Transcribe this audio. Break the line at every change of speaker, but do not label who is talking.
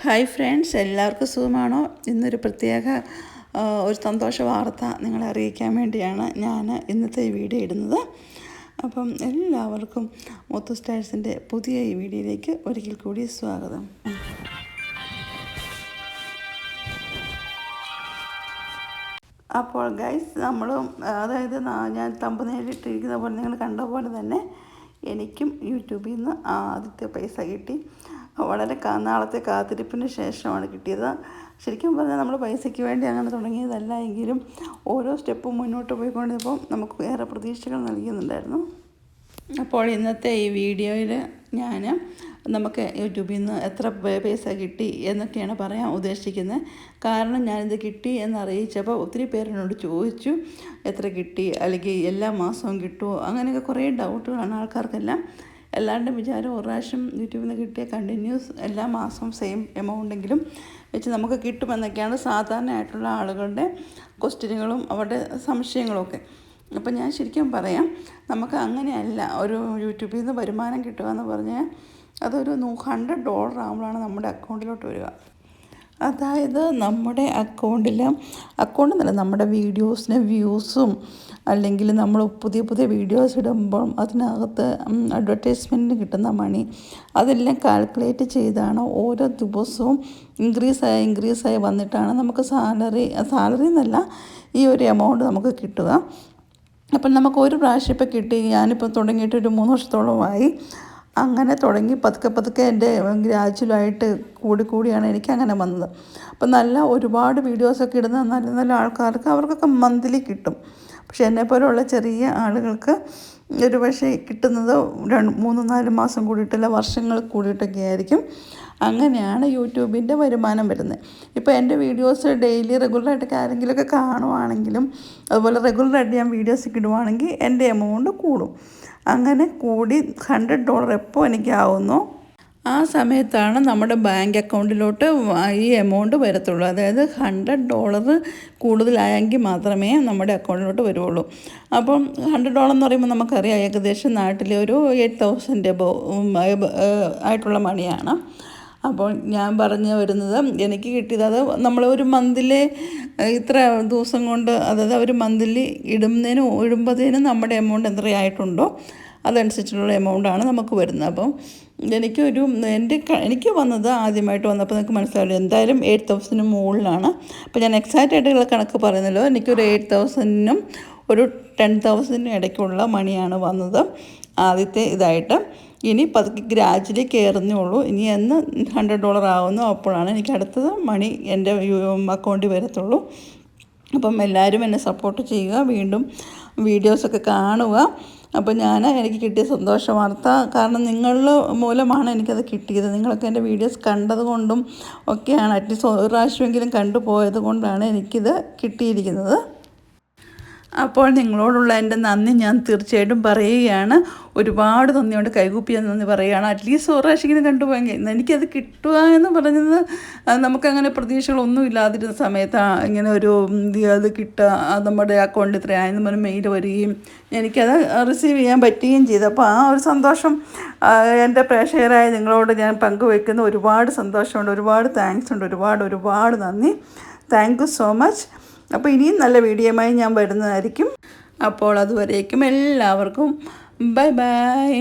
Hi friends എല്ലാവർക്കും സുഖമാണോ? ഇന്നൊരു പ്രത്യേക ഒരു സന്തോഷ വാർത്ത നിങ്ങളെ അറിയിക്കാൻ വേണ്ടിയാണ് ഞാൻ ഇന്നത്തെ ഈ വീഡിയോ ഇടുന്നത്. അപ്പം എല്ലാവർക്കും മുത്തു സ്റ്റാഴ്സിന്റെ പുതിയ ഈ വീഡിയോയിലേക്ക് ഒരിക്കൽ കൂടി സ്വാഗതം. അപ്പോൾ ഗൈസ് നമ്മൾ അതായത് ഞാൻ തമ്പ് നേരിട്ടിരിക്കുന്ന പോലെ നിങ്ങൾ കണ്ട പോലെ തന്നെ എനിക്കും യൂട്യൂബിൽ നിന്ന് ആദ്യത്തെ പൈസ കിട്ടി. വളരെ നാളത്തെ കാത്തിരിപ്പിന് ശേഷമാണ് കിട്ടിയത്. ശരിക്കും പറഞ്ഞാൽ നമ്മൾ പൈസയ്ക്ക് വേണ്ടി അങ്ങനെ തുടങ്ങിയതല്ല എങ്കിലും ഓരോ സ്റ്റെപ്പും മുന്നോട്ട് പോയിക്കൊണ്ടിരുന്നപ്പോൾ നമുക്ക് ഏറെ പ്രതീക്ഷകൾ നൽകുന്നുണ്ടായിരുന്നു അപ്പോൾ ഇന്നത്തെ ഈ വീഡിയോയിൽ ഞാൻ നമുക്ക് യൂട്യൂബിൽ നിന്ന് എത്ര പൈസ കിട്ടി എന്നൊക്കെയാണ് പറയാൻ ഉദ്ദേശിക്കുന്നത്. കാരണം ഞാനിത് കിട്ടി എന്നറിയിച്ചപ്പോൾ ഒത്തിരി പേരെന്നോട് ചോദിച്ചു എത്ര കിട്ടി? അല്ലെങ്കിൽ എല്ലാ മാസവും കിട്ടുമോ? അങ്ങനെയൊക്കെ കുറേ ഡൗട്ടുകളാണ് ആൾക്കാർക്കെല്ലാം. എല്ലാവരുടെയും വിചാരം ഒരു പ്രാവശ്യം യൂട്യൂബിൽ നിന്ന് കിട്ടിയ കണ്ടിന്യൂസ് എല്ലാ മാസവും സെയിം എമൗണ്ടെങ്കിലും വെച്ച് നമുക്ക് കിട്ടുമെന്നൊക്കെയാണ് സാധാരണയായിട്ടുള്ള ആളുകളുടെ ക്വസ്റ്റ്യനുകളും അവരുടെ സംശയങ്ങളൊക്കെ അപ്പം ഞാൻ ശരിക്കും പറയാം നമുക്ക് അങ്ങനെയല്ല. ഒരു യൂട്യൂബിൽ നിന്ന് വരുമാനം കിട്ടുക എന്ന് പറഞ്ഞാൽ അതൊരു ഹൺഡ്രഡ് ഡോളർ ആകുമ്പോഴാണ് നമ്മുടെ അക്കൗണ്ടിലോട്ട് വരിക. അതായത് നമ്മുടെ അക്കൗണ്ടിൽ അക്കൗണ്ട് എന്നല്ല നമ്മുടെ വീഡിയോസിന് വ്യൂസും അല്ലെങ്കിൽ നമ്മൾ പുതിയ പുതിയ വീഡിയോസ് ഇടുമ്പോൾ അതിനകത്ത് അഡ്വർടൈസ്മെന്റിന് കിട്ടുന്ന മണി അതെല്ലാം കാൽക്കുലേറ്റ് ചെയ്താണ് ഓരോ ദിവസവും ഇൻക്രീസായി ഇൻക്രീസായി വന്നിട്ടാണ് നമുക്ക് സാലറി സാലറി എന്നല്ല ഈ ഒരു എമൗണ്ട് നമുക്ക് കിട്ടുക. അപ്പം നമുക്ക് ഒരു പ്രാവശ്യം ഇപ്പോൾ കിട്ടി ഞാനിപ്പോൾ തുടങ്ങിയിട്ട് ഒരു മൂന്ന് വർഷത്തോളമായി. അങ്ങനെ തുടങ്ങി പതുക്കെ പതുക്കെ എന്റെ ഗ്രാജുവലായിട്ട് കൂടി കൂടിയാണ് എനിക്ക് അങ്ങനെ വന്നത്. അപ്പം നല്ല ഒരുപാട് വീഡിയോസൊക്കെ ഇടുന്ന നല്ല നല്ല ആൾക്കാർക്ക് അവർക്കൊക്കെ മന്ത്ലി കിട്ടും. പക്ഷെ എന്നെപ്പോലുള്ള ചെറിയ ആളുകൾക്ക് ഒരു പക്ഷേ കിട്ടുന്നത് രണ്ട് മൂന്ന് നാല് മാസം കൂടിയിട്ടല്ല വർഷങ്ങൾ കൂടിയിട്ടൊക്കെ ആയിരിക്കും അങ്ങനെയാണ് യൂട്യൂബിന്റെ വരുമാനം വരുന്നത്. ഇപ്പോൾ എന്റെ വീഡിയോസ് ഡെയിലി റെഗുലറായിട്ടൊക്കെ ആരെങ്കിലുമൊക്കെ കാണുവാണെങ്കിലും അതുപോലെ റെഗുലറായിട്ട് ഞാൻ വീഡിയോസ് ഇടുവാണെങ്കിൽ എന്റെ എമൗണ്ട് കൂടും. അങ്ങനെ കൂടി ഹൺഡ്രഡ് ഡോളർ എപ്പോൾ എനിക്കാവുന്നു ആ സമയത്താണ് നമ്മുടെ ബാങ്ക് അക്കൗണ്ടിലോട്ട് ഈ എമൗണ്ട് വരത്തുള്ളൂ. അതായത് ഹൺഡ്രഡ് ഡോളർ കൂടുതലായെങ്കിൽ മാത്രമേ നമ്മുടെ അക്കൗണ്ടിലോട്ട് വരുള്ളൂ അപ്പം ഹൺഡ്രഡ് ഡോളർ എന്ന് പറയുമ്പോൾ നമുക്കറിയാം ഏകദേശം നാട്ടിലെ ഒരു എയ്റ്റ് തൗസൻഡ് എബോ ആയിട്ടുള്ള മണിയാണ് അപ്പോൾ ഞാൻ പറഞ്ഞു വരുന്നത് എനിക്ക് കിട്ടിയത് അത് നമ്മൾ ഒരു മന്തിലെ ഇത്ര ദിവസം കൊണ്ട് അതായത് ഒരു മന്തിലി ഇടുന്നതിനും ഇടുമ്പോഴത്തേനും നമ്മുടെ എമൗണ്ട് എത്രയായിട്ടുണ്ടോ അതനുസരിച്ചുള്ള എമൗണ്ടാണ് നമുക്ക് വരുന്നത്. അപ്പം എനിക്കൊരു എന്റെ എനിക്ക് വന്നത് ആദ്യമായിട്ട് വന്നപ്പോൾ നിങ്ങൾക്ക് മനസ്സിലാവില്ല? എന്തായാലും എയ്റ്റ് തൗസൻഡിന് മുകളിലാണ്. അപ്പോൾ ഞാൻ എക്സാക്റ്റ് ആയിട്ടുള്ള കണക്ക് പറയുന്നല്ലോ. എനിക്കൊരു എയ്റ്റ് തൗസൻഡിനും ഒരു ടെൻ തൗസൻഡിനും ഇടയ്ക്കുള്ള മണിയാണ് വന്നത് ആദ്യത്തെ ഇതായിട്ട്. ഇനി പതുക്കെ ഗ്രാജുവലി കയറുന്നേ ഇനി എന്ന് ഹൺഡ്രഡ് ഡോളർ ആവുന്നു. അപ്പോഴാണ് എനിക്ക് അടുത്തത് മണി എന്റെ അക്കൗണ്ടിൽ വരത്തുള്ളൂ. അപ്പം എല്ലാവരും എന്നെ സപ്പോർട്ട് ചെയ്യുക. വീണ്ടും വീഡിയോസൊക്കെ കാണുക. അപ്പം ഞാൻ എനിക്ക് കിട്ടിയ സന്തോഷ വാർത്ത. കാരണം നിങ്ങൾ മൂലമാണ് എനിക്കത് കിട്ടിയത്. നിങ്ങളൊക്കെ എന്റെ വീഡിയോസ് കണ്ടത് കൊണ്ടും ഒക്കെയാണ് അറ്റ്ലീസ്റ്റ് ഒരു പ്രാവശ്യമെങ്കിലും കണ്ടുപോയത് കൊണ്ടാണ് എനിക്കിത് കിട്ടിയിരിക്കുന്നത്. അപ്പോൾ നിങ്ങളോടുള്ള എന്റെ നന്ദി ഞാൻ തീർച്ചയായിട്ടും പറയുകയാണ്. ഒരുപാട് നന്ദിയോട് കൈകൂപ്പി ഞാൻ നന്ദി പറയുകയാണ്. അറ്റ്ലീസ്റ്റ് ഒരു പ്രാവശ്യം കണ്ടുപോയെങ്കിൽ എനിക്കത് കിട്ടുക എന്ന് പറഞ്ഞത് നമുക്കങ്ങനെ പ്രതീക്ഷകളൊന്നും ഇല്ലാതിരുന്ന സമയത്ത് ഇങ്ങനെ ഒരു അത് കിട്ടുക നമ്മുടെ അക്കൗണ്ടിൽ ഇത്രയായെന്ന് പറഞ്ഞ് മെയിൽ വരികയും എനിക്കത് റിസീവ് ചെയ്യാൻ പറ്റുകയും ചെയ്തു. അപ്പോൾ ആ ഒരു സന്തോഷം എന്റെ പ്രേക്ഷകരായ നിങ്ങളോട് ഞാൻ പങ്കുവെക്കുന്ന ഒരുപാട് സന്തോഷമുണ്ട്. ഒരുപാട് താങ്ക്സ് ഉണ്ട്. ഒരുപാട് ഒരുപാട് നന്ദി. താങ്ക് യു സോ മച്ച് അപ്പോൾ ഇനിയും നല്ല വീഡിയോയുമായി ഞാൻ വരുന്നതായിരിക്കും. അപ്പോൾ അതുവരേക്കും എല്ലാവർക്കും ബൈ ബൈ.